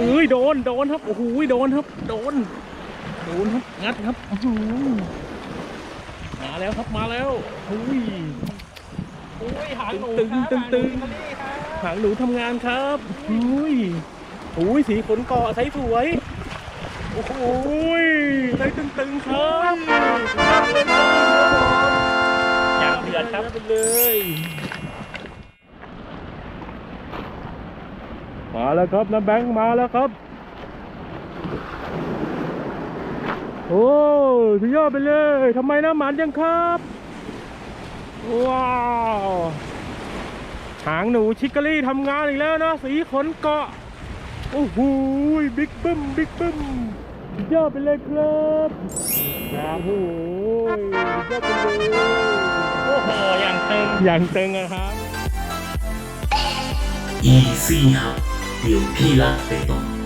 เอ้ยโดนโดนครับโอ้โหโดนครับ โดนโดนครับงัดครับอื้อหือมาแล้วครับมาแล้วอุ้ยอุ้ยหางหนูตึงครับตึงตึงหางหนูอิตาลีครับหางหนูทำงานครับอุ้ยอุ้ยสีขนเกาะใสสวยโอ้โหใสตึงๆครับอย่างเดือดครับไปเลย มาแล้วครับน้ำแบงค์มาแล้วครับ โอ้สุดยอดไปเลยทำไมน้ำหมันยังครับ ว้าวหางหนูชิคกรี่ทำงานอีกแล้วนะสีขนเกาะ โอ้โหบิ๊กบึ้มบิ๊กบึ้มยอดไปเลยครับโอ้โหยอดไปเลยโอ้โหอย่างตึงอย่างตึงอะครับ Easy ค รับเดี๋ย